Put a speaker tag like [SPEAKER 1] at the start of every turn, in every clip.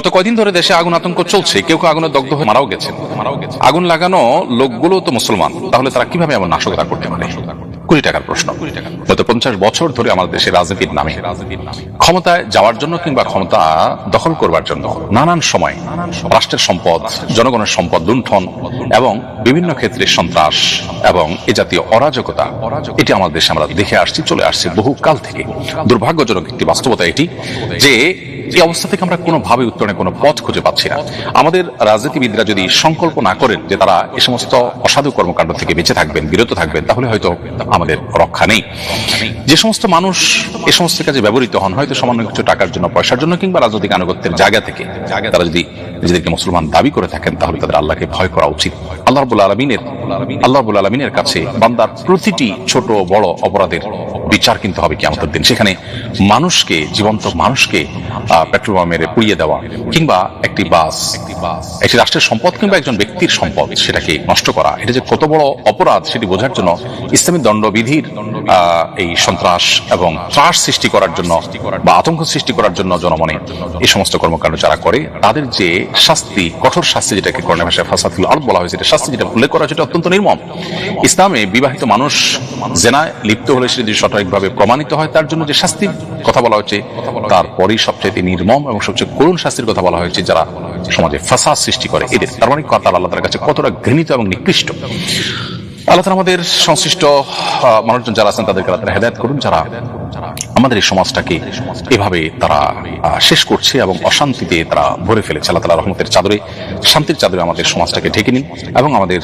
[SPEAKER 1] গত কয়দিন ধরে দেশে আগুন আতঙ্ক চলছে, কেউ কেউ আগুনে দগ্ধ হয়ে মারাও গেছে গেছেন। আগুন লাগানো লোকগুলো তো মুসলমান, তাহলে তারা কীভাবে এমন নাশকতা করতে পারে? কোটি টাকার প্রশ্ন। গত পঞ্চাশ বছর ধরে আমাদের দেশে রাজনীতির নামে, ক্ষমতায় যাওয়ার জন্য কিংবা ক্ষমতা দখল করবার জন্য নানান সময় রাষ্ট্রের সম্পদ, জনগণের সম্পদ লুণ্ঠন এবং বিভিন্ন ক্ষেত্রে সন্ত্রাস এবং এ জাতীয় অরাজকতা, এটি আমাদের দেশে আমরা দেখে আসছি, চলে আসছে বহু কাল থেকে। দুর্ভাগ্যজনক একটি বাস্তবতা এটি যে এই অবস্থা থেকে আমরা কোনোভাবে উত্তরণের কোনো পথ খুঁজে পাচ্ছি না। আমাদের রাজনীতিবিদরা যদি সংকল্প না করেন যে তারা এ সমস্ত অসাধু কর্মকাণ্ড থেকে বেঁচে থাকবেন, বিরত থাকবেন, তাহলে হয়তো আমাদের রক্ষা নেই। যে সমস্ত মানুষ এ সমস্ত কাজে ব্যবহৃত হন, হয়তো সামান্য কিছু টাকার জন্য, পয়সার জন্য কিংবা রাজনৈতিক আনুগত্যের জায়গা থেকে তারা যদি নিজেদেরকে মুসলমান দাবি করে থাকেন, তাহলে তাদের আল্লাহকে ভয় করা উচিত। আল্লাহ রবুল আলমিনের, আল্লাহ রবুল আলমিনের কাছে বান্দার প্রতিটি ছোট, বড় অপরাধের বিচার কিন্তু হবে কি আমাদের দিন। সেখানে মানুষকে, জীবন্ত মানুষকে পেট্রোল মেরে পুড়িয়ে দেওয়া কিংবা একটি বাস, একটি রাষ্ট্রের সম্পদ কিংবা একজন ব্যক্তির সম্পদ সেটাকে নষ্ট করা। এটা যে কত বড় অপরাধ সেটি বোঝার জন্য ইসলামী দণ্ডবিধির এই সন্ত্রাস এবং ত্রাস সৃষ্টি করার জন্য বা আতঙ্ক সৃষ্টি করার জন্য জনমনে এই সমস্ত কর্মকাণ্ড যারা করে, তাদের যে শাস্তি, কঠোর শাস্তি যেটাকে করোনা ভাষায় ফাসাতুল আল বলা হয়েছে এটা শাস্তি যেটা উল্লেখ করা সেটা অত্যন্ত নির্মম। ইসলামে বিবাহিত মানুষ জেনায় লিপ্ত হলে সে যদি সঠিকভাবে প্রমাণিত হয়, তার জন্য যে শাস্তির কথা বলা হয়েছে তারপরেই সবচেয়ে নির্মম এবং সবচেয়ে করুণ শাস্তির কথা বলা হয়েছে যারা সমাজে ফাসাদ সৃষ্টি করে এদের। তার মানে কথা আল্লাহ তার কাছে কতটা ঘৃণিত এবং নিকৃষ্ট। আল্লাহ আমাদের সংশ্লিষ্ট মানুষজন যারা আছেন তাদেরকে আল্লাহ হেদায়ত করুন, যারা আমাদের এই সমাজটাকে এভাবে তারা শেষ করছে এবং অশান্তিতে তারা ভরে ফেলেছে। আল্লাহ তালা রহমতের চাদরে, শান্তির চাদরে আমাদের সমাজটাকে ঢেকে নিন এবং আমাদের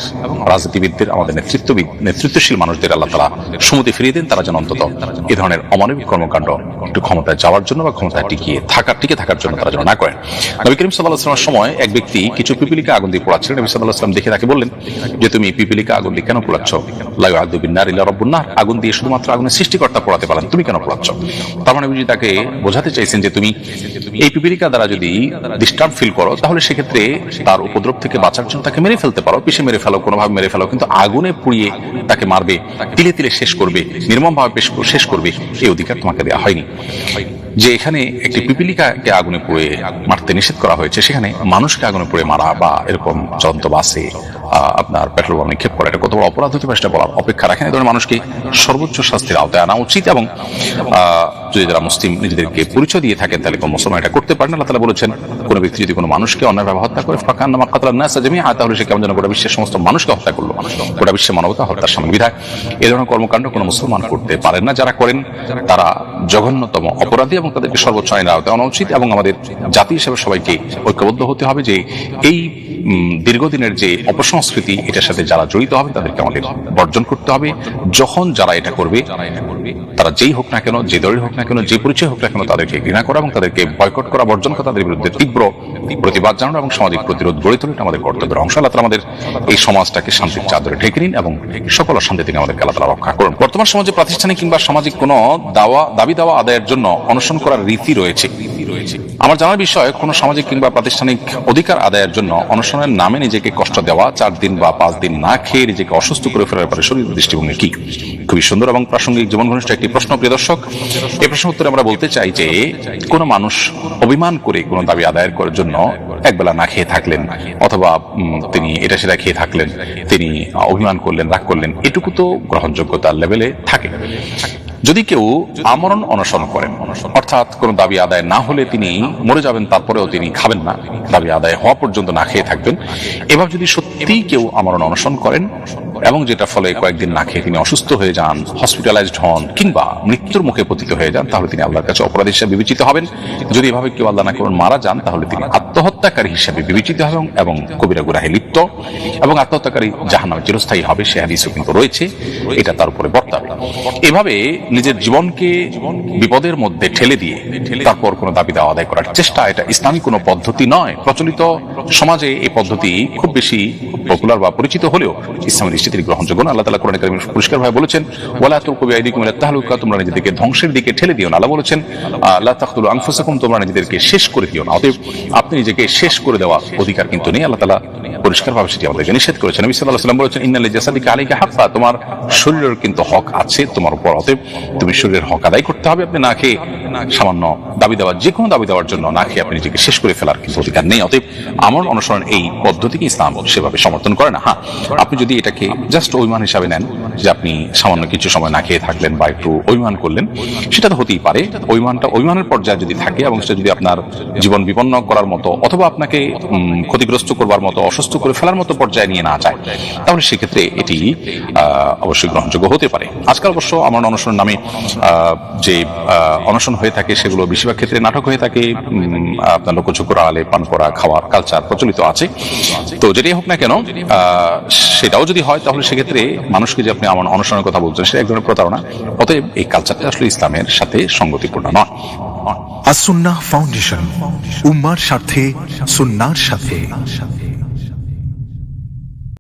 [SPEAKER 1] রাজনীতিবিদদের, আমাদের নেতৃত্ববিদ, নেতৃত্বশীল মানুষদের আল্লাহ তালা সুমতি ফিরিয়ে দিন, তারা যেন অন্তত এ ধরনের অমানবিক কর্মকাণ্ড একটু ক্ষমতায় যাওয়ার জন্য বা ক্ষমতায় টিকিয়ে থাকার, টিকে থাকার জন্য তারা যেন না করেন। নবী করিম সাল্লাহ আসলামের সময় এক ব্যক্তি কিছু পিপিলিকা আগুন দিয়ে পোড়াচ্ছিলেন। নবী সাল্লাহ আসলাম দেখে তাকে বললেন যে, তুমি পিপিলিকা আগুন দিয়ে কেন পোড়াচ্ছ আগুন দিয়ে শুধুমাত্র আগুনের সৃষ্টিকর্তা পারেন। তুমি কেন তার মানে তাকে বোঝাতে চাইছেন যে তুমি এই দ্বারা যদি ডিস্টার্ব ফিল করো, তাহলে সেক্ষেত্রে তার উপদ্রব থেকে বাঁচার জন্য তাকে মেরে ফেলতে পারো। পিষে মেরে ফেলো, কোনোভাবে মেরে ফেলো, কিন্তু আগুনে পুড়িয়ে তাকে মারবে, তিলে তিলে শেষ করবে, নির্মমভাবে শেষ করবে, এই অধিকার তোমাকে দেওয়া হয়নি। যে এখানে একটি পিপিলিকাকে আগুনে পুড়ে মারতে নিষেধ করা হয়েছে, সেখানে মানুষকে আগুনে পুড়ে মারা বা এরকম চলন্ত বাসে আপনার পেট্রোল বোমা নিক্ষেপ করা এটা কত বড় অপরাধ হতে পারে বলার অপেক্ষা রাখেন। এই ধরনের মানুষকে সর্বোচ্চ শাস্তির আওতায় আনা উচিত এবং যদি যারা মুসলিম নিজেদেরকে পরিচয় দিয়ে থাকেন, তাহলে কোনো মুসলমান এটা করতে পারেন আল্লাহ তাআলা বলেছেন, কোনো ব্যক্তি যদি কোনো মানুষকে অন্যায়ভাবে হত্যা করে ফাঁকান নামা কাতলা না সাজামি তাহলে সে কেমন যেন গোটা বিশ্বের সমস্ত মানুষকে হত্যা করল। গোটা বিশ্বের মানবতা হত্যার সামনে বিধায়। এ ধরনের কর্মকাণ্ড কোনো মুসলমান করতে পারেন না। যারা করেন, তারা জঘন্যতম অপরাধী এবং তাদেরকে সর্বোচ্চ আইনের আওতায় আনা উচিত এবং আমাদের জাতি হিসেবে সবাইকে ঐক্যবদ্ধ হতে হবে যে এই দীর্ঘদিনের যে অপসংস্কৃতি এটার সাথে যারা জড়িত হবে, তাদেরকে আমাদের বর্জন করতে হবে। যখন যারা এটা করবে, তারা যেই হোক না কেন, যে দলের হোক না কেন, যে পরিচয় হোক না কেন, তাদেরকে ঘৃণা করা এবং তাদেরকে বয়কট করা, বর্জন করা, তাদের বিরুদ্ধে তীব্র প্রতিবাদ জানানো এবং সামাজিক প্রতিরোধ গড়ে তোলাটা আমাদের কর্তব্যের অংশ। আল্লাহ আমাদের এই সমাজটাকে শান্তির চাদরে ঢেকে নিন এবং সকল অশান্তি থেকে আমাদেরকে আল্লাহ রক্ষা করুন। বর্তমান সমাজে, প্রাতিষ্ঠানিক কিংবা সামাজিক কোনো দাওয়া, দাবি দাওয়া আদায়ের জন্য অনশন করার রীতি রয়েছে। আমার জানার বিষয়, কোন সামাজিক কিংবা প্রাতিষ্ঠানিক অধিকার আদায়ের জন্য অনশনের নামে নিজেকে কষ্ট দেওয়া, চার দিন বা পাঁচ দিন না খেয়ে নিজেকে অসুস্থ করে ফেলার পরে শরীর দৃষ্টিভঙ্গি কি? খুবই সুন্দর এবং প্রাসঙ্গিক জীবন ঘনিষ্ঠ একটি প্রশ্ন, প্রিয় দর্শক। এই প্রশ্ন উত্তরে আমরা বলতে চাই যে, কোন মানুষ অভিমান করে কোনো দাবি আদায়ের করার জন্য একবেলা না খেয়ে থাকলেন, অথবা তিনি এটা সেটা খেয়ে থাকলেন, তিনি অভিমান করলেন, রাগ করলেন, এটুকু তো গ্রহণযোগ্যতার লেভেলে থাকে। যদি কেউ আমরণ অনশন করেন, অর্থাৎ কোনো দাবি আদায় না হলে তিনি মরে যাবেন, তারপরেও তিনি খাবেন না। দাবি আদায় হওয়া পর্যন্ত না খেয়ে থাকবেন। এবার যদি সত্যিই কেউ আমরণ অনশন করেন এবং যেটা ফলে কয়েকদিন না খেয়ে তিনি অসুস্থ হয়ে যান হসপিটালাইজড হন, কিংবা মৃত্যুর মুখে পতিত হয়ে যান, তাহলে তিনি আল্লাহর কাছে অপরাধী হিসেবে বিবেচিত হবেন। যদি এভাবে কেউ আল্লাহ না কেবল মারা যান, তাহলে তিনি আত্মহত্যাকারী হিসেবে বিবেচিত হবেন এবং কবিরা গুরাহে লিপ্ত। এবং আত্মহত্যাকারী জাহান্নামে চিরস্থায়ী হবে, সে হাদিসও কিন্তু রয়েছে। এটা তার উপরে বর্তাবে। এভাবে নিজের জীবনকে বিপদের মধ্যে ঠেলে দিয়ে তারপর কোনো দাবি দাওয়া আদায় করার চেষ্টা, এটা ইসলামী কোনো পদ্ধতি নয়। প্রচলিত সমাজে এই পদ্ধতি খুব বেশি পপুলার বা পরিচিত হলেও ইসলামের দৃষ্টিতে গ্রহণযোগ্য না। আল্লাহ তালা কোরআন কারিমে পরিষ্কার ভাবে বলেছেন, ওয়ালা তুল কবি আইদিকুম ইলা তাহলুকা তোমরা নিজেদেরকে ধ্বংসের দিকে ঠেলে দিও না। আল্লাহ বলেছেন আল্লাহ তাখতুল আনফুসাকুম তোমরা নিজেদেরকে শেষ করে দিও না। অতএব আপনি নিজেকে শেষ করে দেওয়া অধিকার কিন্তু নেই। আল্লাহ তালা পরিষ্কারভাবে সেটি আমাদেরকে নিষেধ করেছেন। সাল্লাহ সাল্লাম বলেছেন হাক্কা তোমার শরীরের কিন্তু হক আছে তোমার উপর। অতএব তুমি শরীরের হক আদায় করতে হবে। আপনি না খেয়ে সামান্য দাবি দেওয়ার যে কোনো দাবি দেওয়ার জন্য না খেয়ে আপনি নিজেকে শেষ করে ফেলার কিন্তু অধিকার নেই। অতএব আমার অনুসরণ এই পদ্ধতিকে ইসলাম সেভাবে সমর্থন করে না। হ্যাঁ আপনি যদি এটাকে জাস্ট অভিমান হিসাবে নেন যে আপনি সামান্য কিছু সময় না খেয়ে থাকলেন বা একটু অভিমান করলেন, সেটা তো হতেই পারে। অভিমানটা, অভিমানের পর্যায়ে যদি থাকে এবং সেটা যদি আপনার জীবন বিপন্ন করার মতো অথবা আপনাকে ক্ষতিগ্রস্ত করবার মতো অসুস্থ করে ফেলার মতো পর্যায়ে নিয়ে না যায়, তাহলে সেক্ষেত্রে এটি অবশ্যই গ্রহণযোগ্য হতে পারে। আজকাল অবশ্য আমার অনুসরণ নামে যে অনশন হয়ে থাকে, সেগুলো বেশিরভাগ ক্ষেত্রে নাটক হয়ে থাকে আপনার লোকচক্ষুর আলে পান করা, খাওয়ার কালচার প্রচলিত আছে। তো যেটাই হোক না কেন সেটাও যদি হয় তাহলে সেক্ষেত্রে মানুষকে যে আপনি আমার অনুষ্ঠানের কথা বলছেন, সেটা এক ধরনের প্রতারণা। অতএব এই কালচারটা আসলে ইসলামের সাথে সঙ্গতিপূর্ণ নয়।
[SPEAKER 2] আসুন্না ফাউন্ডেশন, উম্মার স্বার্থে, সুন্নার সাথে।